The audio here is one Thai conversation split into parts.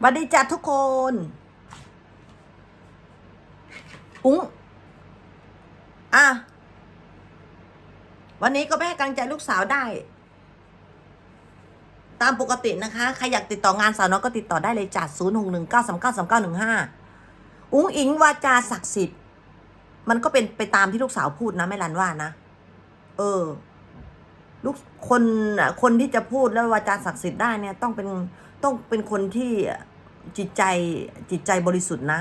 สวัสดีจ้าทุกคน อุ้งอะ วันนี้ก็ไปให้กำลังใจลูกสาวได้ ตามปกตินะคะ ใครอยากติดต่องานสาวน้อยก็ติดต่อได้เลยจัดศูนย์หกหนึ่งเก้าสามเก้าสามเก้าหนึ่งห้าอุ้งอิงวาจาศักดิ์สิทธิ์ มันก็เป็นไปตามที่ลูกสาวพูดนะแม่รันว่านะ เออ ลูกคนคนที่จะพูดแล้ววาจาศักดิ์สิทธิ์ได้เนี่ยต้องเป็น ต้องเป็นคนที่จิตใจจิตใจบริสุทธิ์นะ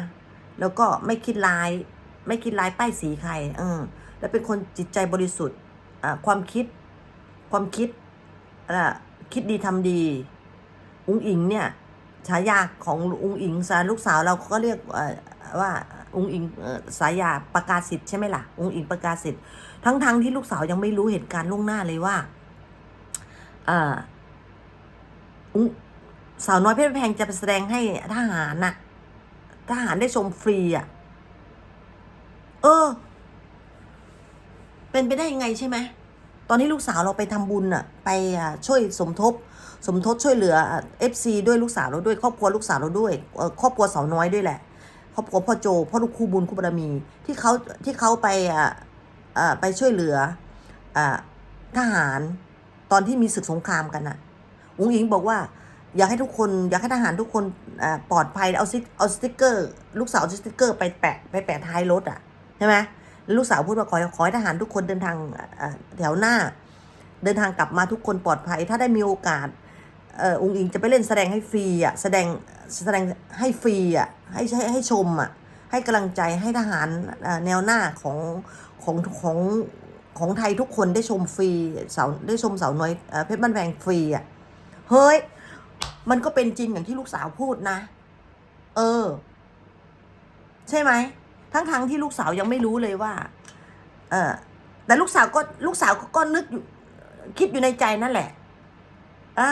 แล้วก็ไม่คิดร้าย ไม่คิดร้ายป้ายสีใครเออแล้วเป็นคนจิตใจบริสุทธิ์ความคิด ความคิดอ่าคิดดีทำดี อุงอิงเนี่ยฉายาของอุงอิงสาลูกสาวเราก็เรียกว่าอุงอิงสายาประกาศสิทธิ์ใช่ไหมล่ะอุงอิงประกาศสิทธิ์ทั้งๆทที่ลูกสาวยังไม่รู้เหตุการณ์ล่วงหน้าเลยว่าอ่าอุง สาวน้อยเพชรแพงจะไปแสดงให้ทหารน่ะ ทหารได้ชมฟรีอะ เออ เป็นไปได้ยังไงใช่ไหม ตอนที่ลูกสาวเราไปทำบุญอะ ไปช่วยสมทบ สมทบช่วยเหลือเอฟซีด้วยลูกสาวเราด้วย ครอบครัวลูกสาวเราด้วยครอบครัวสาวน้อยด้วยแหละ ครอบครัวพ่อโจพ่อลูกคู่บุญคู่บารมี ที่เขาที่เขาไปอะไปช่วยเหลืออะทหารตอนที่มีศึกสงครามกันอะ อุ้งอิงบอกว่า อยากให้ทุกคนอยากให้ทหารทุกคนปลอดภัยเอาซิเอาสติ๊กเกอร์ ลูกสาวเอาสติ๊กเกอร์ไปแปะไปแปะท้ายรถอะใช่ไหมลูกสาวพูดว่าขอขอให้ทหารทุกคนเดินทางแถวหน้า เดินทางกลับมาทุกคนปลอดภัย ถ้าได้มีโอกาสเอ่อองค์อิงจะไปเล่นแสดงให้ฟรีอะแสดงแสดงให้ฟรีอะให้ให้ให้ชมอะให้กำลังใจให้ทหารแนวหน้าของของของของไทยทุกคนได้ชมฟรีเสาได้ชมเสาน้อยเอ่อเพชรบ้านแพงฟรีอะเฮ้ย มันก็เป็นจริงอย่างที่ลูกสาวพูดนะ เออ ใช่ไหม ทั้งทั้งๆที่ลูกสาวยังไม่รู้เลยว่า เออแต่ลูกสาวก็ลูกสาวก็ก็นึกอยู่ คิดอยู่ในใจนั่นแหละ อ่า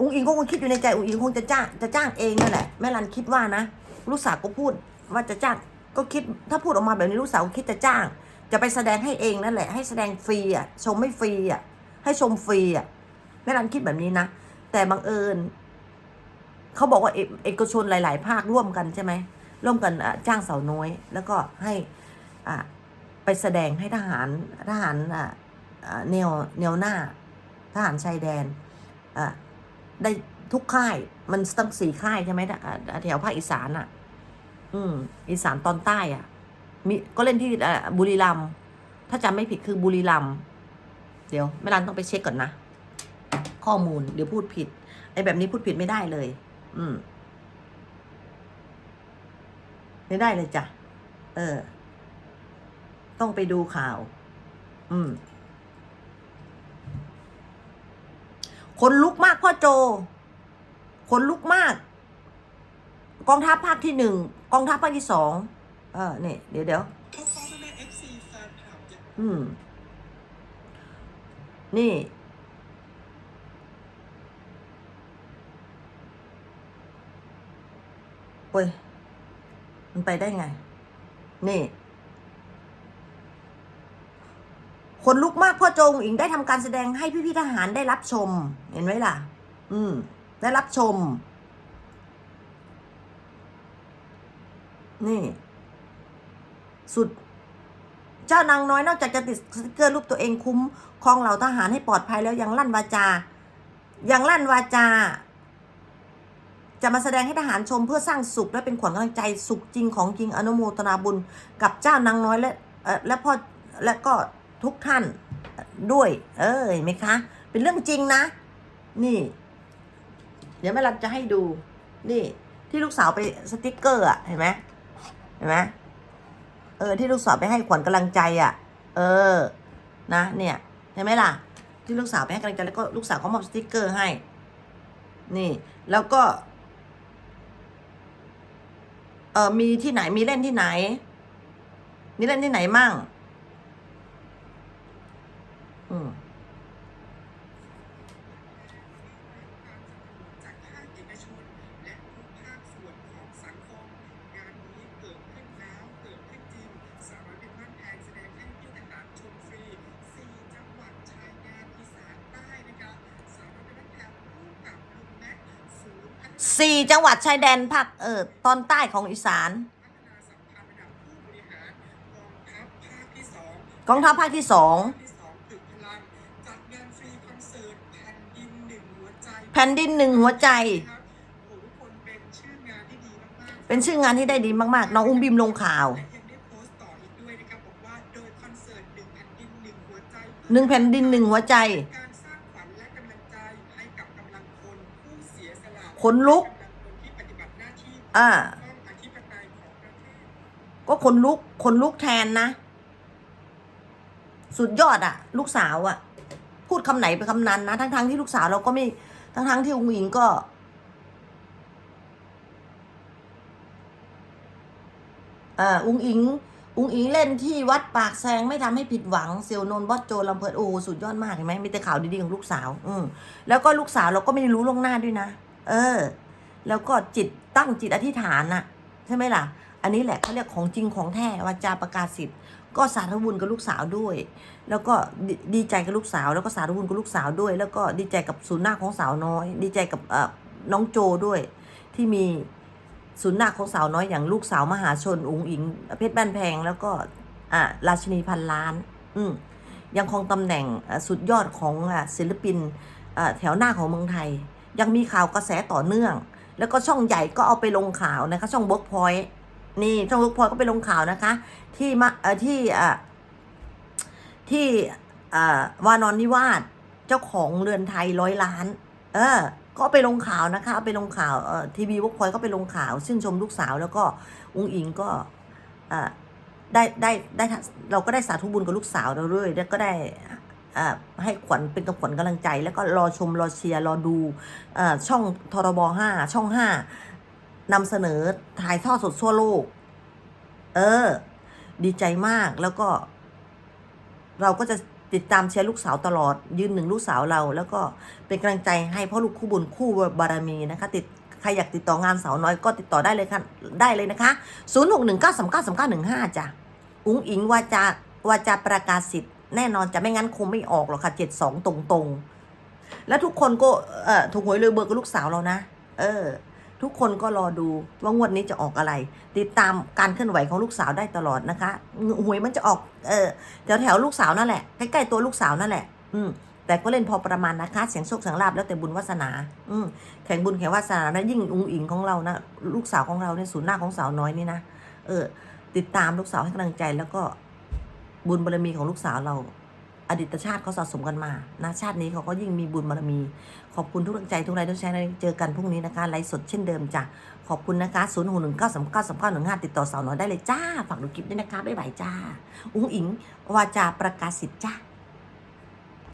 อุ้งอิงก็คงคิดอยู่ในใจอุ้งอิงคงจะจ้างจะจ้างเองนั่นแหละแม่รันคิดว่านะลูกสาวก็พูดว่าจะจ้าง ก็คิดถ้าพูดออกมาแบบนี้ลูกสาวคิดจะจ้าง จะไปแสดงให้เองนั่นแหละ ให้แสดงฟรีอะชมไม่ฟรีอะให้ชมฟรีอะ ม่รันคิดแบบนี้นะ แต่บังเอิญเขาบอกว่าเอเอกชนหลาย ๆ ภาคร่วมกันใช่ไหมร่วมกันจ้างสาวน้อย แล้วก็ให้อะไปแสดงให้ทหารทหารแนวแนวหน้า ทหารชายแดนได้ทุกค่ายมันตั้งสี่ค่ายใช่ไหมแถวภาคอีสานอะ อืม อีสานตอนใต้อะมีก็เล่นที่บุรีรัมย์ถ้าจำไม่ผิดคือบุรีรัมย์เดี๋ยวแม่รันต้องไปเช็คก่อนนะ ข้อมูล เดี๋ยวพูดผิด ไอ้แบบนี้พูดผิดไม่ได้เลย อืม ไม่ได้เลยจ้ะ เออ ต้องไปดูข่าว อืม คนลุกมากพ่อโจ คนลุกมาก กองทัพภาคที่หนึ่ง กองทัพภาคที่สอง เออเนี่ยเดี๋ยวเดี๋ยวพ่อพ่อแม่แเอฟซีแฟนคลับจะอืมนี่โอ้ย มันไปได้ไง นี่ คนลุกมากพ่อโจงอิงได้ทำการแสดงให้พี่พี่ทหารได้รับชม เห็นไหมล่ะ อืม ได้รับชม นี่ สุด เจ้านางน้อยนอกจากจะติดสติกเกอร์รูปตัวเองคุ้มครองเหล่าทหารให้ปลอดภัยแล้วยังลั่นวาจา ยังลั่นวาจา จะมาแสดงให้ทหารชมเพื่อสร้างสุขและเป็นขวัญกำลังใจสุขจริงของจริงอนุโมทนาบุญกับเจ้านางน้อยและเออและพ่อและก็ทุกท่านด้วย เออเห็นไหมคะ เป็นเรื่องจริงนะ นี่ เดี๋ยวแม่รันจะให้ดู นี่ ที่ลูกสาวไปสติกเกอร์อะเห็นไหมเห็นไหมเออ ที่ลูกสาวไปให้ขวัญกำลังใจอะเออ นะ เนี่ยเห็นไหมล่ะ ที่ลูกสาวไปให้กำลังใจแล้วก็ลูกสาวก็มอบสติกเกอร์ให้ นี่ แล้วก็ มีที่ไหนมีเล่นที่ไหน มีเล่นที่ไหนมั่ง สี่จังหวัดชายแดนภาคเออตอนใต้ของอีสานกองทัพภาคที่สองกองทัพภาภาคที่สองแผ่นดินหนึ่งหัวใจแผ่นดินหนึ่งหัวใจ เป็นชื่องานที่ได้ดีมาก ๆ น้องอุ้มบิมลงข่าวหนึ่งแผ่นดินหนึ่งหัวใจ ขนลุก อ่ากป้องอธิปไตยของประเทศก็คนลุกคนลุกแทนนะ สุดยอดอะลูกสาวอะพูดคำไหนเป็นคำนั้นนะ ทั้งๆที่ลูกสาวเราก็ไม่ ทั้งๆที่อุ้งอิงก็ อ่ออุ้งอิงอุ้งอิงเล่นที่วัดปากแซงไม่ทำให้ผิดหวังเซียวนนท์บอสโจลำเพิดโอ้สุดยอดมากเห็นไหมมีแต่ข่าวดีๆของลูกสาว อืมแล้วก็ลูกสาวเราก็ไม่ได้รู้ล่วงหน้าด้วยนะ เออ แล้วก็จิตตั้งจิตอธิษฐานน่ะใช่ไหมล่ะ อันนี้แหละเขาเรียกของจริงของแท้วาจาประกาศสิทธิ์ก็สาธุบุญกับลูกสาวด้วย แล้วก็ดีใจกับลูกสาว แล้วก็สาธุบุญกับลูกสาวด้วย แล้วก็ดีใจกับศูนย์หน้าของสาวน้อย ดีใจกับอ่อน้องโจด้วย ที่มีศูนย์หน้าของสาวน้อยอย่างลูกสาวมหาชนอุ๋งอิง เพชรบ้านแพงแล้วก็อ่าราชินีพันล้าน อืมยังคงตำแหน่งสุดยอดของศิลปินแถวหน้าของเมืองไทย ยังมีข่าวกระแสต่อเนื่อง แล้วก็ช่องใหญ่ก็เอาไปลงข่าวนะคะ ช่องเวิร์กพอยต์นี่ช่องเวิร์กพอยต์ก็ไปลงข่าวนะคะ ที่มาที่อ่าที่อ่าวานอนนิวาสเจ้าของเรือนไทยร้อยล้าน เออ ก็ไปลงข่าวนะคะเอาไปลงข่าวเอ่อทีวีเวิร์กพอยก็ไปลงข่าวชื่นชมลูกสาวแล้วก็อุ้งอิงก็อ่าได้ได้ได้เราก็ได้สาธุบุญกับลูกสาวเราด้วยแล้วก็ได้ ให้ขวัญเป็นกำขวัญกำลังใจ แล้วก็รอชมรอเชียร์รอดูอช่องทรบห้าช่องห้านำเสนอถ่ายทอดสดทั่วโลก เออ ดีใจมากแล้วก็ เราก็จะติดตามเชียร์ลูกสาวตลอด ยืนหนึ่งลูกสาวเรา แล้วก็เป็นกำลังใจให้พ่อลูกคู่บุญคู่บารมีนะคะ ติดใครอยากติดต่องานสาวน้อยก็ติดต่อได้เลยค่ะได้เลยนะคะ 0 6 1 9 3 9 3 9 1 5จ้ะ อุ้งอิงวาจาวาจาประกาศสิทธิ์ แน่นอนจะไม่งั้นคงไม่ออกหรอกค่ะ72ตรงๆ แล้วทุกคนก็เอ่อถูกหวยเลยเบอร์กับลูกสาวเรานะ เออ ทุกคนก็รอดูว่างวดนี้จะออกอะไร ติดตามการเคลื่อนไหวของลูกสาวได้ตลอดนะคะหวยมันจะออก เออแถวแถวลูกสาวนั่นแหละใกล้ๆตัวลูกสาวนั่นแหละ อืมแต่ก็เล่นพอประมาณนะคะ เสียงโชคเสียงลาบแล้วแต่บุญวาสนา อืมแข่งบุญแข่งวาสนานะยิ่งอุงอิงของเรานะลูกสาวของเราเนี่ยศูนย์หน้าของสาวน้อยนี่นะเออ ติดตามลูกสาวให้กำลังใจแล้วก็ บุญบารมีของลูกสาวเรา อดีตชาติเขาสะสมกันมานะชาตินี้เขาก็ยิ่งมีบุญบารมี ขอบคุณทุกกำลังใจทุกไลน์ทุกแชร์เจอกันพรุ่งนี้นะคะไลฟ์สดเช่นเดิมจ้ะขอบคุณนะคะศูนย์หกหนึ่งเก้าสามเก้าสามเก้าหนึ่งห้าติดต่อสาวน้อยได้เลยจ้าฝากดูคลิปด้วยนะคะบ๊ายบายจ้าอุ้งอิงวาจาประกาศสิทธิ์จ้า